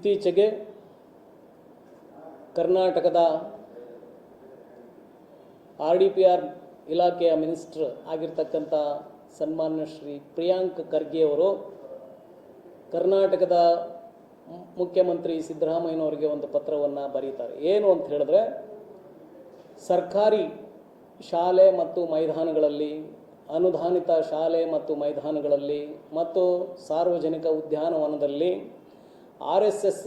ಇತ್ತೀಚೆಗೆ ಕರ್ನಾಟಕದ R D P R ಇಲಾಖೆಯ ಮಿನಿಸ್ಟರ್ ಆಗಿರ್ತಕ್ಕಂಥ ಸನ್ಮಾನ್ಯ ಶ್ರೀ ಪ್ರಿಯಾಂಕ್ ಖರ್ಗೆಯವರು ಕರ್ನಾಟಕದ ಮುಖ್ಯಮಂತ್ರಿ ಸಿದ್ದರಾಮಯ್ಯನವರಿಗೆ ಒಂದು ಪತ್ರವನ್ನು ಬರೀತಾರೆ. ಏನು ಅಂತ ಹೇಳಿದ್ರೆ, ಸರ್ಕಾರಿ ಶಾಲೆ ಮತ್ತು ಮೈದಾನಗಳಲ್ಲಿ, ಅನುದಾನಿತ ಶಾಲೆ ಮತ್ತು ಮೈದಾನಗಳಲ್ಲಿ ಮತ್ತು ಸಾರ್ವಜನಿಕ ಉದ್ಯಾನವನದಲ್ಲಿ ಆರ್ ಎಸ್ ಎಸ್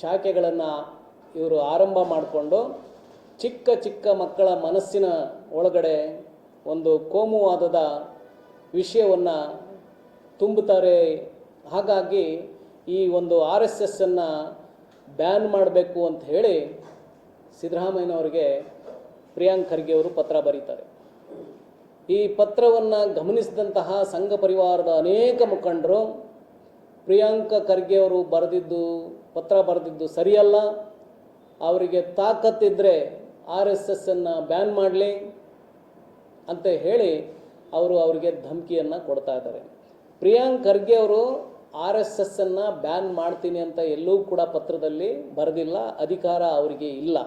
ಶಾಖೆಗಳನ್ನು ಇವರು ಆರಂಭ ಮಾಡಿಕೊಂಡು ಚಿಕ್ಕ ಚಿಕ್ಕ ಮಕ್ಕಳ ಮನಸ್ಸಿನ ಒಳಗಡೆ ಒಂದು ಕೋಮುವಾದದ ವಿಷಯವನ್ನು ತುಂಬುತ್ತಾರೆ. ಹಾಗಾಗಿ ಈ ಒಂದು ಆರ್ ಎಸ್ ಎಸ್ಸನ್ನು ಬ್ಯಾನ್ ಮಾಡಬೇಕು ಅಂತ ಹೇಳಿ ಸಿದ್ದರಾಮಯ್ಯನವರಿಗೆ ಪ್ರಿಯಾಂಕ್ ಖರ್ಗೆ ಅವರು ಪತ್ರ ಬರೀತಾರೆ. ಈ ಪತ್ರವನ್ನು ಗಮನಿಸಿದಂತಹ ಸಂಘ ಪರಿವಾರದ ಅನೇಕ ಮುಖಂಡರು ಪ್ರಿಯಾಂಕ ಖರ್ಗೆ ಅವರು ಬರೆದಿದ್ದು, ಪತ್ರ ಬರೆದಿದ್ದು ಸರಿಯಲ್ಲ. ಅವರಿಗೆ ತಾಕತ್ತಿದ್ದರೆ ಆರ್ ಎಸ್ ಎಸ್ಸನ್ನು ಬ್ಯಾನ್ ಮಾಡಲಿ ಅಂತ ಹೇಳಿ ಅವರು ಅವರಿಗೆ ಧಮಕಿಯನ್ನು ಕೊಡ್ತಾ ಇದ್ದಾರೆ. ಪ್ರಿಯಾಂಕ್ ಖರ್ಗೆ ಅವರು ಆರ್ ಎಸ್ ಎಸ್ಸನ್ನು ಬ್ಯಾನ್ ಮಾಡ್ತೀನಿ ಅಂತ ಎಲ್ಲೂ ಕೂಡ ಪತ್ರದಲ್ಲಿ ಬರೆದಿಲ್ಲ, ಅಧಿಕಾರ ಅವರಿಗೆ ಇಲ್ಲ.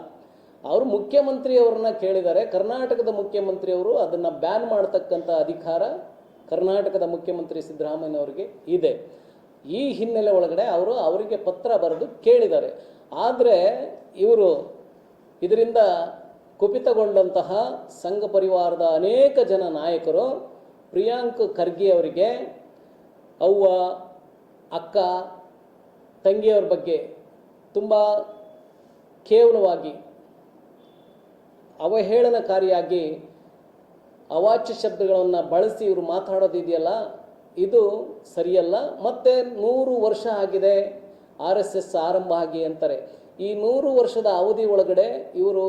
ಅವರು ಮುಖ್ಯಮಂತ್ರಿಯವ್ರನ್ನ ಕೇಳಿದ್ದಾರೆ. ಕರ್ನಾಟಕದ ಮುಖ್ಯಮಂತ್ರಿಯವರು ಅದನ್ನು ಬ್ಯಾನ್ ಮಾಡತಕ್ಕಂಥ ಅಧಿಕಾರ ಕರ್ನಾಟಕದ ಮುಖ್ಯಮಂತ್ರಿ ಸಿದ್ದರಾಮಯ್ಯನವರಿಗೆ ಇದೆ. ಈ ಹಿನ್ನೆಲೆ ಒಳಗಡೆ ಅವರು ಅವರಿಗೆ ಪತ್ರ ಬರೆದು ಕೇಳಿದ್ದಾರೆ. ಆದರೆ ಇವರು ಇದರಿಂದ ಕುಪಿತಗೊಂಡಂತಹ ಸಂಘ ಪರಿವಾರದ ಅನೇಕ ಜನ ನಾಯಕರು ಪ್ರಿಯಾಂಕ್ ಖರ್ಗೆ ಅವರಿಗೆ, ಅವ್ವ, ಅಕ್ಕ, ತಂಗಿಯವ್ರ ಬಗ್ಗೆ ತುಂಬ ಕೇವಲವಾಗಿ ಅವಹೇಳನಕಾರಿಯಾಗಿ ಅವಾಚ್ಯ ಶಬ್ದಗಳನ್ನು ಬಳಸಿ ಇವರು ಮಾತಾಡೋದಿದೆಯಲ್ಲ ಇದು ಸರಿಯಲ್ಲ. ಮತ್ತೆ ನೂರು ವರ್ಷ ಆಗಿದೆ. ಆರ್ ಎಸ್ ಎಸ್ ಆರಂಭ ಆಗಿ ಅಂತಾರೆ. ಈ ನೂರು ವರ್ಷದ ಅವಧಿ ಒಳಗಡೆ ಇವರು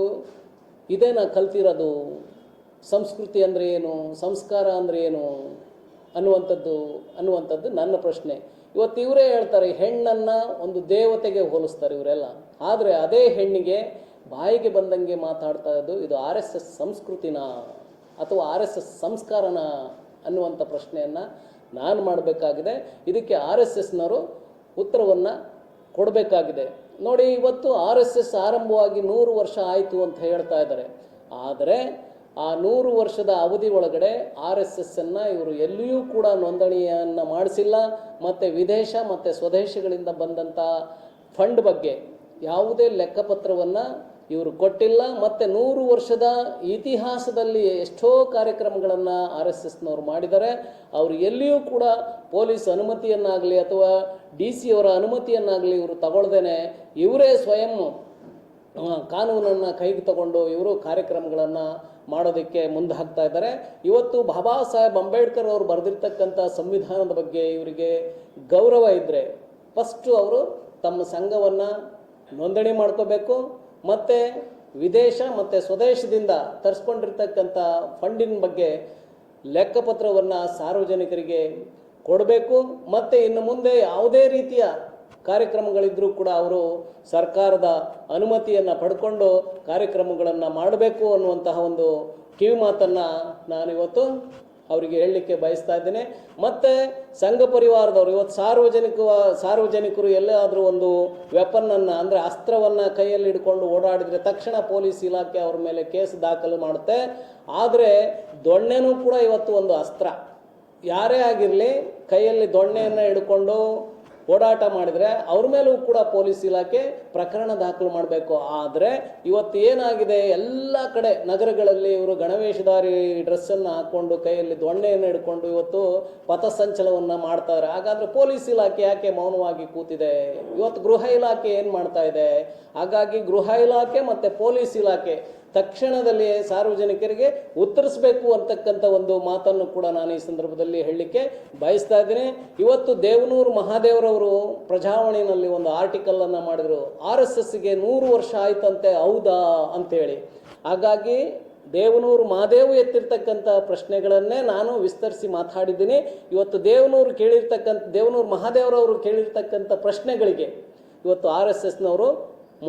ಇದೇನ ಕಲ್ತಿರೋದು? ಸಂಸ್ಕೃತಿ ಅಂದರೆ ಏನು? ಸಂಸ್ಕಾರ ಅಂದರೆ ಏನು? ಅನ್ನುವಂಥದ್ದು ಅನ್ನುವಂಥದ್ದು ನನ್ನ ಪ್ರಶ್ನೆ. ಇವತ್ತು ಇವರೇ ಹೇಳ್ತಾರೆ, ಹೆಣ್ಣನ್ನು ಒಂದು ದೇವತೆಗೆ ಹೋಲಿಸ್ತಾರೆ ಇವರೆಲ್ಲ. ಆದರೆ ಅದೇ ಹೆಣ್ಣಿಗೆ ಬಾಯಿಗೆ ಬಂದಂಗೆ ಮಾತಾಡ್ತಾ ಇದ್ದು ಇದು ಆರ್ ಎಸ್ ಎಸ್ ಸಂಸ್ಕೃತಿನ ಅಥವಾ ಆರ್ ಎಸ್ ಎಸ್ ಸಂಸ್ಕಾರನ ಅನ್ನುವಂಥ ಪ್ರಶ್ನೆಯನ್ನು ನಾನು ಮಾಡಬೇಕಾಗಿದೆ. ಇದಕ್ಕೆ ಆರ್ ಎಸ್ ಎಸ್ನವರು ಉತ್ತರವನ್ನು ಕೊಡಬೇಕಾಗಿದೆ. ನೋಡಿ, ಇವತ್ತು ಆರ್ ಎಸ್ ಎಸ್ ಆರಂಭವಾಗಿ ನೂರು ವರ್ಷ ಆಯಿತು ಅಂತ ಹೇಳ್ತಾ ಇದ್ದಾರೆ. ಆದರೆ ಆ ನೂರು ವರ್ಷದ ಅವಧಿ ಒಳಗಡೆ ಆರ್ ಎಸ್ ಎಸ್ಸನ್ನು ಇವರು ಎಲ್ಲಿಯೂ ಕೂಡ ನೋಂದಣಿಯನ್ನು ಮಾಡಿಸಿಲ್ಲ. ಮತ್ತು ವಿದೇಶ ಮತ್ತು ಸ್ವದೇಶಗಳಿಂದ ಬಂದಂಥ ಫಂಡ್ ಬಗ್ಗೆ ಯಾವುದೇ ಲೆಕ್ಕಪತ್ರವನ್ನು ಇವರು ಕೊಟ್ಟಿಲ್ಲ, ಮತ್ತು ನೂರು ವರ್ಷದ ಇತಿಹಾಸದಲ್ಲಿ ಎಷ್ಟೋ ಕಾರ್ಯಕ್ರಮಗಳನ್ನು ಆರ್ ಎಸ್ ಎಸ್ನವರು ಮಾಡಿದ್ದಾರೆ. ಅವರು ಎಲ್ಲಿಯೂ ಕೂಡ ಪೊಲೀಸ್ ಅನುಮತಿಯನ್ನಾಗಲಿ ಅಥವಾ ಡಿ ಸಿ ಅವರ ಅನುಮತಿಯನ್ನಾಗಲಿ ಇವರು ತಗೊಳ್ದೇನೆ. ಇವರೇ ಸ್ವಯಂ ಕಾನೂನನ್ನು ಕೈಗೆ ತಗೊಂಡು ಇವರು ಕಾರ್ಯಕ್ರಮಗಳನ್ನು ಮಾಡೋದಕ್ಕೆ ಮುಂದೆ ಹಾಕ್ತಾ ಇದ್ದಾರೆ. ಇವತ್ತು ಬಾಬಾ ಸಾಹೇಬ್ ಅಂಬೇಡ್ಕರ್ ಅವರು ಬರೆದಿರ್ತಕ್ಕಂಥ ಸಂವಿಧಾನದ ಬಗ್ಗೆ ಇವರಿಗೆ ಗೌರವ ಇದ್ದರೆ ಫಸ್ಟು ಅವರು ತಮ್ಮ ಸಂಘವನ್ನು ನೋಂದಣಿ ಮಾಡ್ಕೋಬೇಕು. ಮತ್ತು ವಿದೇಶ ಮತ್ತು ಸ್ವದೇಶದಿಂದ ತರಿಸ್ಕೊಂಡಿರ್ತಕ್ಕಂಥ ಫಂಡಿನ ಬಗ್ಗೆ ಲೆಕ್ಕಪತ್ರವನ್ನು ಸಾರ್ವಜನಿಕರಿಗೆ ಕೊಡಬೇಕು. ಮತ್ತು ಇನ್ನು ಮುಂದೆ ಯಾವುದೇ ರೀತಿಯ ಕಾರ್ಯಕ್ರಮಗಳಿದ್ದರೂ ಕೂಡ ಅವರು ಸರ್ಕಾರದ ಅನುಮತಿಯನ್ನು ಪಡ್ಕೊಂಡು ಕಾರ್ಯಕ್ರಮಗಳನ್ನು ಮಾಡಬೇಕು ಅನ್ನುವಂತಹ ಒಂದು ಕಿವಿ ಮಾತನ್ನು ನಾನಿವತ್ತು ಅವರಿಗೆ ಹೇಳಲಿಕ್ಕೆ ಬಯಸ್ತಾ ಇದ್ದೇನೆ. ಮತ್ತು ಸಂಘ ಪರಿವಾರದವರು, ಇವತ್ತು ಸಾರ್ವಜನಿಕ ಸಾರ್ವಜನಿಕರು ಎಲ್ಲಾದರೂ ಒಂದು ವೆಪನ್ನನ್ನು ಅಂದರೆ ಅಸ್ತ್ರವನ್ನು ಕೈಯಲ್ಲಿ ಹಿಡ್ಕೊಂಡು ಓಡಾಡಿದರೆ ತಕ್ಷಣ ಪೊಲೀಸ್ ಇಲಾಖೆ ಅವ್ರ ಮೇಲೆ ಕೇಸ್ ದಾಖಲು ಮಾಡುತ್ತೆ. ಆದರೆ ದೊಣ್ಣೆನೂ ಕೂಡ ಇವತ್ತು ಒಂದು ಅಸ್ತ್ರ. ಯಾರೇ ಆಗಿರಲಿ, ಕೈಯಲ್ಲಿ ದೊಣ್ಣೆಯನ್ನು ಹಿಡ್ಕೊಂಡು ಓಡಾಟ ಮಾಡಿದರೆ ಅವ್ರ ಮೇಲೂ ಕೂಡ ಪೊಲೀಸ್ ಇಲಾಖೆ ಪ್ರಕರಣ ದಾಖಲು ಮಾಡಬೇಕು. ಆದರೆ ಇವತ್ತು ಏನಾಗಿದೆ? ಎಲ್ಲ ಕಡೆ ನಗರಗಳಲ್ಲಿ ಇವರು ಗಣವೇಶಧಾರಿ ಡ್ರೆಸ್ಸನ್ನು ಹಾಕ್ಕೊಂಡು ಕೈಯಲ್ಲಿ ದೊಣ್ಣೆಯನ್ನು ಹಿಡ್ಕೊಂಡು ಇವತ್ತು ಪಥಸಂಚಲವನ್ನು ಮಾಡ್ತಾರೆ. ಹಾಗಾದರೆ ಪೊಲೀಸ್ ಇಲಾಖೆ ಯಾಕೆ ಮೌನವಾಗಿ ಕೂತಿದೆ? ಇವತ್ತು ಗೃಹ ಇಲಾಖೆ ಏನು ಮಾಡ್ತಾ ಇದೆ? ಹಾಗಾಗಿ ಗೃಹ ಇಲಾಖೆ ಮತ್ತು ಪೊಲೀಸ್ ಇಲಾಖೆ ತಕ್ಷಣದಲ್ಲಿ ಸಾರ್ವಜನಿಕರಿಗೆ ಉತ್ತರಿಸಬೇಕು ಅಂತಕ್ಕಂಥ ಒಂದು ಮಾತನ್ನು ಕೂಡ ನಾನು ಈ ಸಂದರ್ಭದಲ್ಲಿ ಹೇಳಲಿಕ್ಕೆ ಬಯಸ್ತಾ ಇದ್ದೀನಿ. ಇವತ್ತು ದೇವನೂರು ಮಹಾದೇವರವರು ಪ್ರಜಾವಾಣಿನಲ್ಲಿ ಒಂದು ಆರ್ಟಿಕಲನ್ನು ಮಾಡಿದರು. ಆರ್ ಎಸ್ ಎಸ್ಗೆ ನೂರು ವರ್ಷ ಆಯ್ತಂತೆ ಹೌದಾ ಅಂತೇಳಿ. ಹಾಗಾಗಿ ದೇವನೂರು ಮಹಾದೇವು ಎತ್ತಿರ್ತಕ್ಕಂಥ ಪ್ರಶ್ನೆಗಳನ್ನೇ ನಾನು ವಿಸ್ತರಿಸಿ ಮಾತಾಡಿದ್ದೀನಿ. ಇವತ್ತು ದೇವನೂರು ಕೇಳಿರ್ತಕ್ಕಂಥ, ದೇವನೂರು ಮಹಾದೇವರವರು ಕೇಳಿರ್ತಕ್ಕಂಥ ಪ್ರಶ್ನೆಗಳಿಗೆ ಇವತ್ತು ಆರ್ ಎಸ್ ಎಸ್ನವರು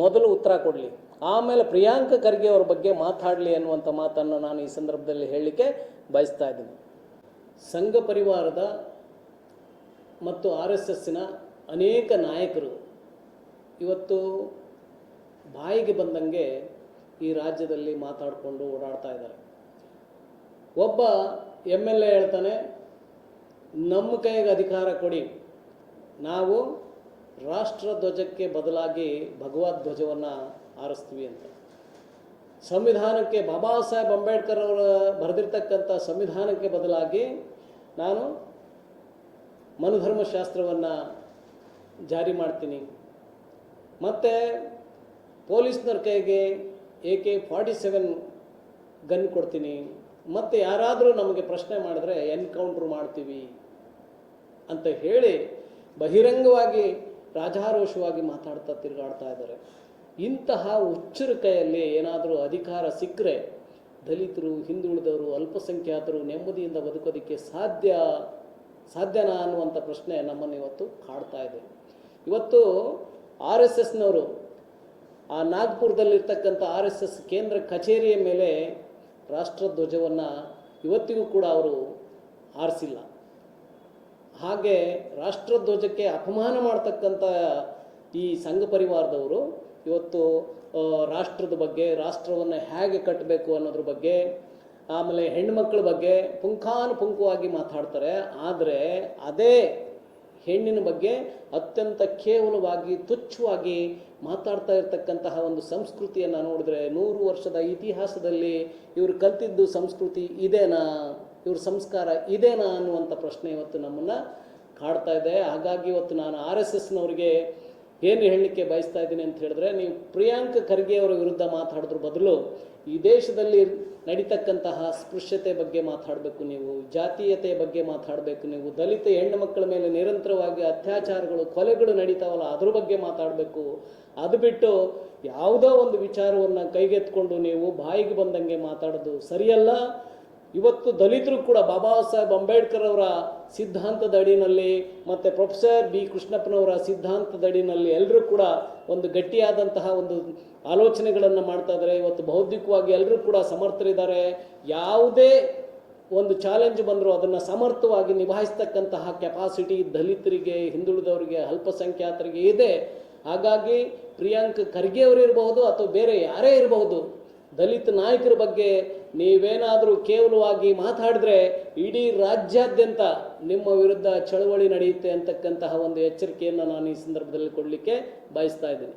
ಮೊದಲು ಉತ್ತರ ಕೊಡಲಿ. ಆಮೇಲೆ ಪ್ರಿಯಾಂಕ ಖರ್ಗೆ ಅವ್ರ ಬಗ್ಗೆ ಮಾತಾಡಲಿ ಅನ್ನುವಂಥ ಮಾತನ್ನು ನಾನು ಈ ಸಂದರ್ಭದಲ್ಲಿ ಹೇಳಲಿಕ್ಕೆ ಬಯಸ್ತಾ ಇದ್ದೀನಿ. ಸಂಘ ಪರಿವಾರದ ಮತ್ತು ಆರ್ ಎಸ್ ಎಸ್ಸಿನ ಅನೇಕ ನಾಯಕರು ಇವತ್ತು ಬಾಯಿಗೆ ಬಂದಂಗೆ ಈ ರಾಜ್ಯದಲ್ಲಿ ಮಾತಾಡಿಕೊಂಡು ಓಡಾಡ್ತಾ ಇದ್ದಾರೆ. ಒಬ್ಬ ಎಂ ಎಲ್ ಎ ಹೇಳ್ತಾನೆ, ನಮ್ಮ ಕೈಗೆ ಅಧಿಕಾರ ಕೊಡಿ. ನಾವು ರಾಷ್ಟ್ರ ಧ್ವಜಕ್ಕೆ ಬದಲಾಗಿ ಭಗವದ್ ಧ್ವಜವನ್ನು ಆರಿಸ್ತೀವಿ ಅಂತ. ಸಂವಿಧಾನಕ್ಕೆ ಬಾಬಾ ಸಾಹೇಬ್ ಅಂಬೇಡ್ಕರ್ ಅವರು ಬರೆದಿರ್ತಕ್ಕಂಥ ಸಂವಿಧಾನಕ್ಕೆ ಬದಲಾಗಿ ನಾನು ಮನುಧರ್ಮಶಾಸ್ತ್ರವನ್ನು ಜಾರಿ ಮಾಡ್ತೀನಿ. ಮತ್ತು ಪೊಲೀಸ್ನವ್ರ ಕೈಗೆ A K forty seven gun ಕೊಡ್ತೀನಿ. ಮತ್ತು ಯಾರಾದರೂ ನಮಗೆ ಪ್ರಶ್ನೆ ಮಾಡಿದ್ರೆ ಎನ್ಕೌಂಟ್ರ್ ಮಾಡ್ತೀವಿ ಅಂತ ಹೇಳಿ ಬಹಿರಂಗವಾಗಿ ರಾಜಾರೋಷವಾಗಿ ಮಾತಾಡ್ತಾ ತಿರುಗಾಡ್ತಾ ಇದ್ದಾರೆ. ಇಂತಹ ಹುಚ್ಚರ ಕೈಯಲ್ಲಿ ಏನಾದರೂ ಅಧಿಕಾರ ಸಿಕ್ಕರೆ ದಲಿತರು, ಹಿಂದುಳಿದವರು, ಅಲ್ಪಸಂಖ್ಯಾತರು ನೆಮ್ಮದಿಯಿಂದ ಬದುಕೋದಕ್ಕೆ ಸಾಧ್ಯ, ಸಾಧ್ಯನಾ ಅನ್ನುವಂಥ ಪ್ರಶ್ನೆ ನಮ್ಮನ್ನು ಇವತ್ತು ಕಾಡ್ತಾ ಇದೆ. ಇವತ್ತು ಆರ್ ಎಸ್ ಎಸ್ನವರು, ಆ ನಾಗ್ಪುರದಲ್ಲಿರ್ತಕ್ಕಂಥ ಆರ್ ಎಸ್ ಎಸ್ ಕೇಂದ್ರ ಕಚೇರಿಯ ಮೇಲೆ ರಾಷ್ಟ್ರಧ್ವಜವನ್ನು ಇವತ್ತಿಗೂ ಕೂಡ ಅವರು ಆರಿಸಿಲ್ಲ ಹಾಗೆ ರಾಷ್ಟ್ರಧ್ವಜಕ್ಕೆ ಅಪಮಾನ ಮಾಡ್ತಕ್ಕಂಥ ಈ ಸಂಘ ಪರಿವಾರದವರು ಇವತ್ತು ರಾಷ್ಟ್ರದ ಬಗ್ಗೆ, ರಾಷ್ಟ್ರವನ್ನು ಹೇಗೆ ಕಟ್ಟಬೇಕು ಅನ್ನೋದ್ರ ಬಗ್ಗೆ, ಆಮೇಲೆ ಹೆಣ್ಮಕ್ಳ ಬಗ್ಗೆ ಪುಂಖಾನುಪುಂಖವಾಗಿ ಮಾತಾಡ್ತಾರೆ. ಆದರೆ ಅದೇ ಹೆಣ್ಣಿನ ಬಗ್ಗೆ ಅತ್ಯಂತ ಕೇವಲವಾಗಿ, ತುಚ್ಛವಾಗಿ ಮಾತಾಡ್ತಾ ಇರ್ತಕ್ಕಂತಹ ಒಂದು ಸಂಸ್ಕೃತಿಯನ್ನು ನೋಡಿದ್ರೆ ನೂರು ವರ್ಷದ ಇತಿಹಾಸದಲ್ಲಿ ಇವರು ಕಲ್ತಿದ್ದು ಸಂಸ್ಕೃತಿ ಇದೇನಾ, ಇವ್ರ ಸಂಸ್ಕಾರ ಇದೇನಾ ಅನ್ನುವಂಥ ಪ್ರಶ್ನೆ ಇವತ್ತು ನಮ್ಮನ್ನು ಕಾಡ್ತಾ ಇದೆ. ಹಾಗಾಗಿ ಇವತ್ತು ನಾನು ಆರ್ ಎಸ್ ಎಸ್ನವ್ರಿಗೆ ಏನು ಹೇಳಲಿಕ್ಕೆ ಬಯಸ್ತಾ ಇದ್ದೀನಿ ಅಂತ ಹೇಳಿದ್ರೆ, ನೀವು ಪ್ರಿಯಾಂಕ ಖರ್ಗೆ ಅವರ ವಿರುದ್ಧ ಮಾತಾಡಿದ್ರ ಬದಲು ಈ ದೇಶದಲ್ಲಿ ನಡೀತಕ್ಕಂತಹ ಸ್ಪೃಶ್ಯತೆ ಬಗ್ಗೆ ಮಾತಾಡಬೇಕು ನೀವು, ಜಾತೀಯತೆ ಬಗ್ಗೆ ಮಾತಾಡಬೇಕು ನೀವು, ದಲಿತ ಹೆಣ್ಣು ಮಕ್ಕಳ ಮೇಲೆ ನಿರಂತರವಾಗಿ ಅತ್ಯಾಚಾರಗಳು, ಕೊಲೆಗಳು ನಡೀತಾವಲ್ಲ, ಅದ್ರ ಬಗ್ಗೆ ಮಾತಾಡಬೇಕು. ಅದು ಬಿಟ್ಟು ಯಾವುದೋ ಒಂದು ವಿಚಾರವನ್ನು ಕೈಗೆತ್ಕೊಂಡು ನೀವು ಬಾಯಿಗೆ ಬಂದಂಗೆ ಮಾತಾಡೋದು ಸರಿಯಲ್ಲ. ಇವತ್ತು ದಲಿತರು ಕೂಡ ಬಾಬಾ ಸಾಹೇಬ್ ಅಂಬೇಡ್ಕರ್ ಅವರ ಸಿದ್ಧಾಂತದ ಅಡಿನಲ್ಲಿ ಮತ್ತು ಪ್ರೊಫೆಸರ್ ಬಿ ಕೃಷ್ಣಪ್ಪನವರ ಸಿದ್ಧಾಂತದ ಅಡಿನಲ್ಲಿ ಎಲ್ಲರೂ ಕೂಡ ಒಂದು ಗಟ್ಟಿಯಾದಂತಹ ಒಂದು ಆಲೋಚನೆಗಳನ್ನು ಮಾಡ್ತಾ ಇದ್ದಾರೆ. ಇವತ್ತು ಬೌದ್ಧಿಕವಾಗಿ ಎಲ್ಲರೂ ಕೂಡ ಸಮರ್ಥರಿದ್ದಾರೆ. ಯಾವುದೇ ಒಂದು ಚಾಲೆಂಜ್ ಬಂದರೂ ಅದನ್ನು ಸಮರ್ಥವಾಗಿ ನಿಭಾಯಿಸ್ತಕ್ಕಂತಹ ಕೆಪಾಸಿಟಿ ದಲಿತರಿಗೆ, ಹಿಂದುಳಿದವರಿಗೆ, ಅಲ್ಪಸಂಖ್ಯಾತರಿಗೆ ಇದೆ. ಹಾಗಾಗಿ ಪ್ರಿಯಾಂಕ್ ಖರ್ಗೆ ಅವರು ಇರಬಹುದು ಅಥವಾ ಬೇರೆ ಯಾರೇ ಇರಬಹುದು ದಲಿತ ನಾಯಕರ ಬಗ್ಗೆ ನೀವೇನಾದರೂ ಕೇವಲವಾಗಿ ಮಾತಾಡಿದ್ರೆ ಇಡೀ ರಾಜ್ಯಾದ್ಯಂತ ನಿಮ್ಮ ವಿರುದ್ಧ ಚಳವಳಿ ನಡೆಯುತ್ತೆ ಅಂತಕ್ಕಂತಹ ಒಂದು ಎಚ್ಚರಿಕೆಯನ್ನು ನಾನು ಈ ಸಂದರ್ಭದಲ್ಲಿ ಕೊಡಲಿಕ್ಕೆ ಬಯಸ್ತಾ ಇದ್ದೀನಿ.